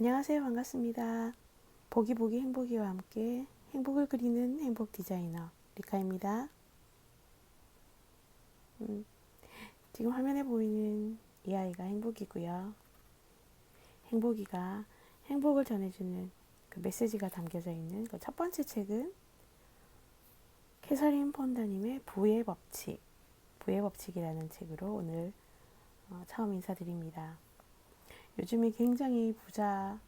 안녕하세요. 반갑습니다. 보기 보기 행복이와 함께 행복을 그리는 행복 디자이너 리카입니다. 음, 지금 화면에 보이는 이 아이가 행복이고요. 행복이가 행복을 전해주는 그 메시지가 담겨져 있는 그 첫 번째 책은 캐서린 폰다님의 부의 법칙, 부의 법칙이라는 책으로 오늘 어, 처음 인사드립니다. 요즘에 굉장히 부자,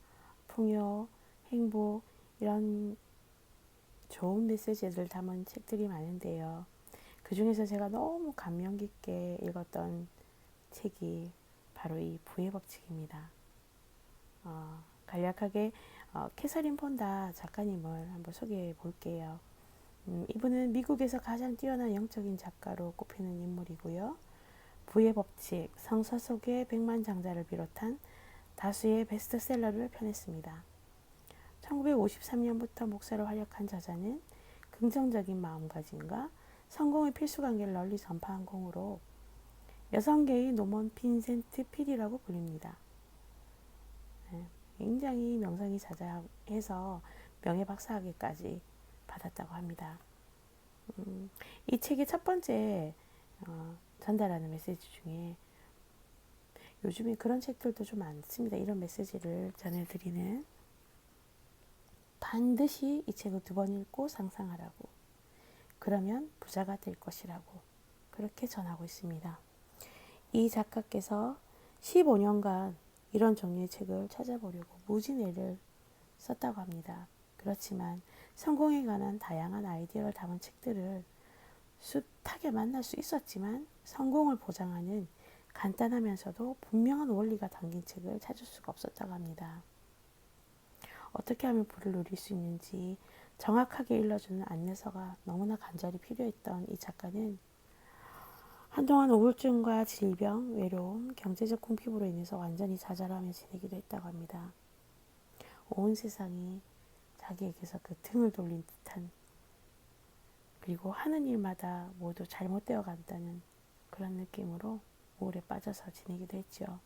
풍요, 행복 이런 좋은 메시지를 담은 책들이 많은데요. 그 중에서 제가 너무 감명 깊게 읽었던 책이 바로 이 부의 법칙입니다. 어, 간략하게 어, 캐서린 폰다 작가님을 한번 소개해 볼게요. 음, 이분은 미국에서 가장 뛰어난 영적인 작가로 꼽히는 인물이고요. 부의 법칙, 성서 속의 백만장자를 비롯한 다수의 베스트셀러를 펴냈습니다. 1953년부터 목사로 활약한 저자는 긍정적인 마음가짐과 성공의 필수 관계를 널리 전파한 공으로 여성계의 노먼 빈센트 필이라고 불립니다. 네, 굉장히 명성이 자자해서 명예박사학위까지 받았다고 합니다. 음, 이 책의 첫 번째 어, 전달하는 메시지 중에 요즘에 그런 책들도 좀 많습니다. 이런 메시지를 전해드리는 반드시 이 책을 두 번 읽고 상상하라고 그러면 부자가 될 것이라고 그렇게 전하고 있습니다. 이 작가께서 15년간 이런 종류의 책을 찾아보려고 무진애를 썼다고 합니다. 그렇지만 성공에 관한 다양한 아이디어를 담은 책들을 숱하게 만날 수 있었지만 성공을 보장하는 간단하면서도 분명한 원리가 담긴 책을 찾을 수가 없었다고 합니다. 어떻게 하면 부를 누릴 수 있는지 정확하게 일러주는 안내서가 너무나 간절히 필요했던 이 작가는 한동안 우울증과 질병, 외로움, 경제적 궁핍으로 인해서 완전히 좌절하며 지내기도 했다고 합니다. 온 세상이 자기에게서 그 등을 돌린 듯한 그리고 하는 일마다 모두 잘못되어 간다는 그런 느낌으로 우울에 빠져서 지내기도 했죠.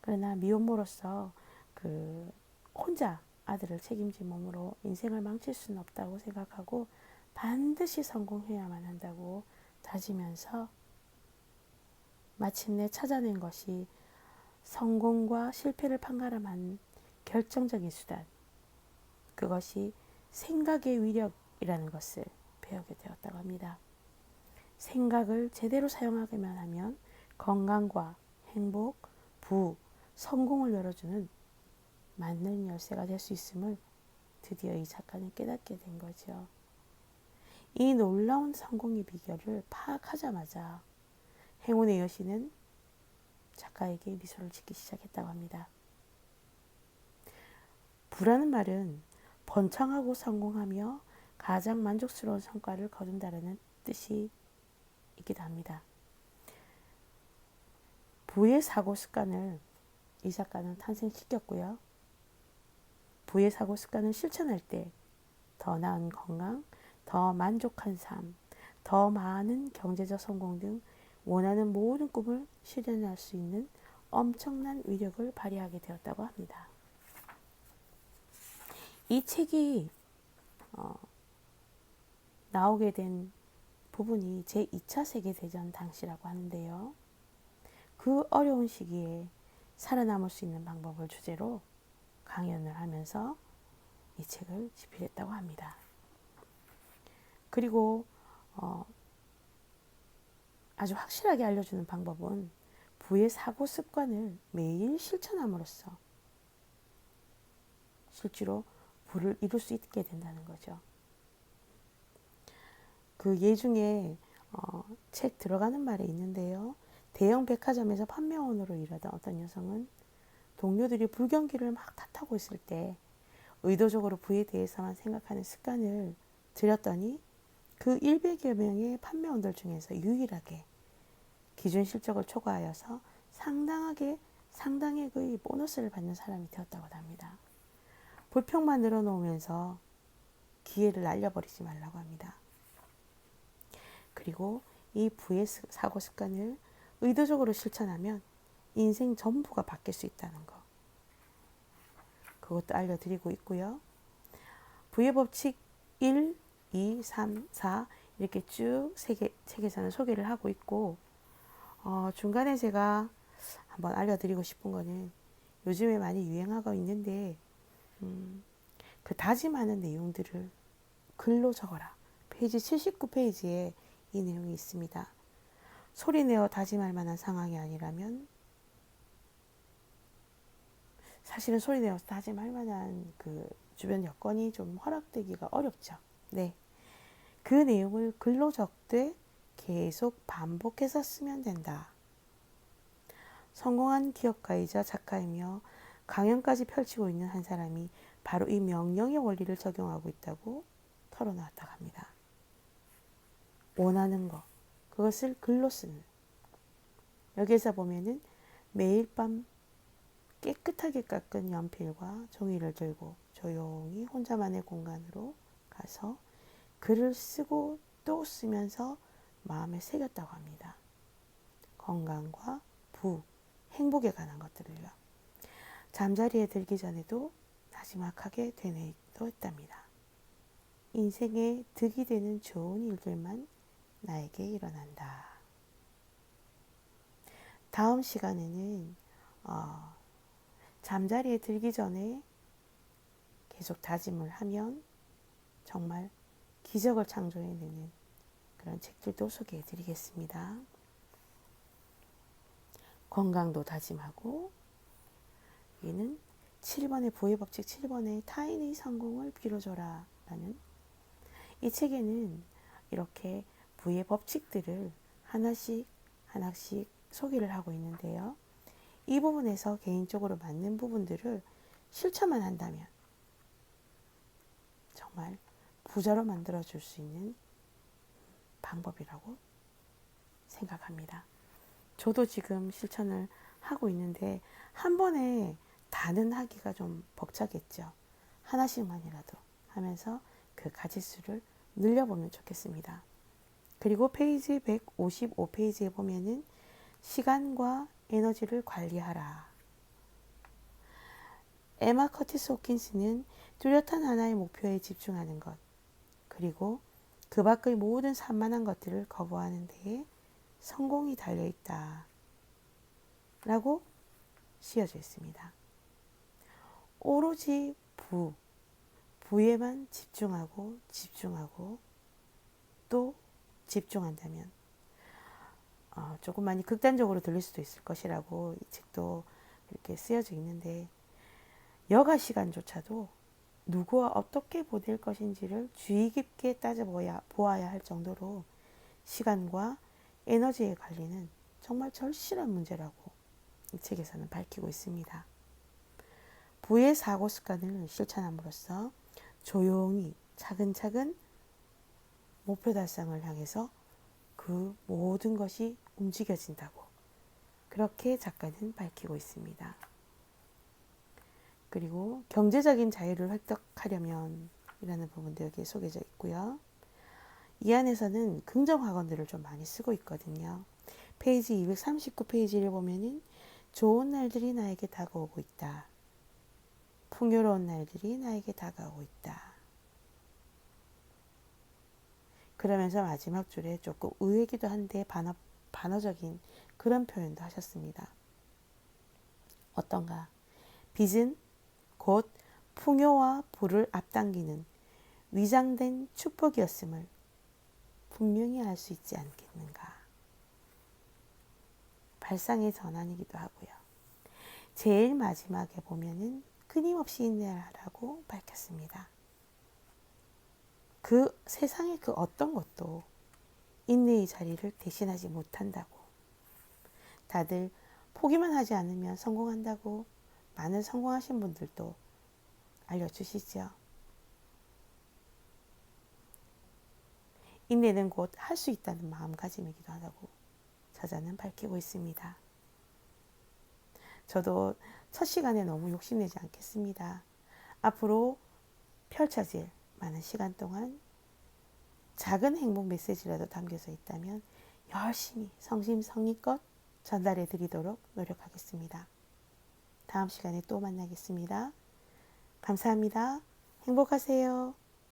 그러나 미혼모로서 그 혼자 아들을 책임진 몸으로 인생을 망칠 수는 없다고 생각하고 반드시 성공해야만 한다고 다지면서 마침내 찾아낸 것이 성공과 실패를 판가름한 결정적인 수단. 그것이 생각의 위력이라는 것을 배우게 되었다고 합니다. 생각을 제대로 사용하기만 하면 건강과 행복, 부, 성공을 열어주는 맞는 열쇠가 될 수 있음을 드디어 이 작가는 깨닫게 된 거죠. 이 놀라운 성공의 비결을 파악하자마자 행운의 여신은 작가에게 미소를 짓기 시작했다고 합니다. 부라는 말은 번창하고 성공하며 가장 만족스러운 성과를 거둔다라는 뜻이 있기도 합니다. 부의 사고 습관을 이 작가는 탄생시켰고요. 부의 사고 습관을 실천할 때 더 나은 건강, 더 만족한 삶, 더 많은 경제적 성공 등 원하는 모든 꿈을 실현할 수 있는 엄청난 위력을 발휘하게 되었다고 합니다. 이 책이 어, 나오게 된 부분이 제2차 세계대전 당시라고 하는데요. 그 어려운 시기에 살아남을 수 있는 방법을 주제로 강연을 하면서 이 책을 집필했다고 합니다. 그리고 어, 아주 확실하게 알려주는 방법은 부의 사고 습관을 매일 실천함으로써 실제로 부를 이룰 수 있게 된다는 거죠. 그 예 중에 어, 책 들어가는 말에 있는데요. 대형 백화점에서 판매원으로 일하던 어떤 여성은 동료들이 불경기를 막 탓하고 있을 때 의도적으로 부에 대해서만 생각하는 습관을 들였더니 그 100여 명의 판매원들 중에서 유일하게 기준 실적을 초과하여서 상당하게 상당액의 보너스를 받는 사람이 되었다고 합니다. 불평만 늘어놓으면서 기회를 날려버리지 말라고 합니다. 그리고 이 부의 사고 습관을 의도적으로 실천하면 인생 전부가 바뀔 수 있다는 거. 그것도 알려드리고 있고요. 부의 법칙 1, 2, 3, 4 이렇게 쭉 세계, 책에서는 소개를 하고 있고 어, 중간에 제가 한번 알려드리고 싶은 거는 요즘에 많이 유행하고 있는데 음, 그 다짐하는 내용들을 글로 적어라. 페이지 79페이지에 이 내용이 있습니다. 소리내어 다짐할 만한 상황이 아니라면 사실은 소리내어 다짐할 만한 그 주변 여건이 좀 허락되기가 어렵죠. 네. 그 내용을 글로 적되 계속 반복해서 쓰면 된다. 성공한 기업가이자 작가이며 강연까지 펼치고 있는 한 사람이 바로 이 명령의 원리를 적용하고 있다고 털어놨다고 합니다. 원하는 것, 그것을 글로 쓰는. 여기에서 보면은 매일 밤 깨끗하게 깎은 연필과 종이를 들고 조용히 혼자만의 공간으로 가서 글을 쓰고 또 쓰면서 마음에 새겼다고 합니다. 건강과 부, 행복에 관한 것들을요. 잠자리에 들기 전에도 나지막하게 되뇌기도 했답니다. 인생에 득이 되는 좋은 일들만 나에게 일어난다. 다음 시간에는 어, 잠자리에 들기 전에 계속 다짐을 하면 정말 기적을 창조해내는 그런 책들도 소개해 드리겠습니다. 건강도 다짐하고 얘는 7번의 부의 법칙 7번의 타인의 성공을 빌어줘라 라는 이 책에는 이렇게 부의 법칙들을 하나씩 하나씩 소개를 하고 있는데요. 이 부분에서 개인적으로 맞는 부분들을 실천만 한다면 정말 부자로 만들어 줄 수 있는 방법이라고 생각합니다. 저도 지금 실천을 하고 있는데 한 번에 다는 하기가 좀 벅차겠죠. 하나씩만이라도 하면서 그 가지수를 늘려보면 좋겠습니다. 그리고 페이지 155페이지에 보면은 시간과 에너지를 관리하라. 에마 커티스 호킨스는 뚜렷한 하나의 목표에 집중하는 것, 그리고 그 밖의 모든 산만한 것들을 거부하는 데에 성공이 달려 있다. 라고 씌어져 있습니다. 오로지 부, 부에만 집중하고 집중하고 또 집중한다면 어, 조금 많이 극단적으로 들릴 수도 있을 것이라고 이 책도 이렇게 쓰여져 있는데 여가 시간조차도 누구와 어떻게 보낼 것인지를 주의 깊게 따져보아야 보아야 할 정도로 시간과 에너지의 관리는 정말 절실한 문제라고 이 책에서는 밝히고 있습니다. 부의 사고 습관을 실천함으로써 조용히 차근차근 목표 달성을 향해서 그 모든 것이 움직여진다고 그렇게 작가는 밝히고 있습니다. 그리고 경제적인 자유를 획득하려면 이라는 부분도 여기에 소개져 있고요. 이 안에서는 긍정 학원들을 좀 많이 쓰고 있거든요. 페이지 239페이지를 보면은 좋은 날들이 나에게 다가오고 있다. 풍요로운 날들이 나에게 다가오고 있다. 그러면서 마지막 줄에 조금 의외기도 한데 반어, 반어적인 그런 표현도 하셨습니다. 어떤가? 빚은 곧 풍요와 부를 앞당기는 위장된 축복이었음을 분명히 알 수 있지 않겠는가. 발상의 전환이기도 하고요. 제일 마지막에 보면은 끊임없이 인내하라고 밝혔습니다. 그 세상의 그 어떤 것도 인내의 자리를 대신하지 못한다고. 다들 포기만 하지 않으면 성공한다고 많은 성공하신 분들도 알려주시죠. 인내는 곧 할 수 있다는 마음가짐이기도 하다고 저자는 밝히고 있습니다. 저도 첫 시간에 너무 욕심내지 않겠습니다. 앞으로 펼쳐질 많은 시간 동안 작은 행복 메시지라도 담겨져 있다면 열심히 성심성의껏 전달해 드리도록 노력하겠습니다. 다음 시간에 또 만나겠습니다. 감사합니다. 행복하세요.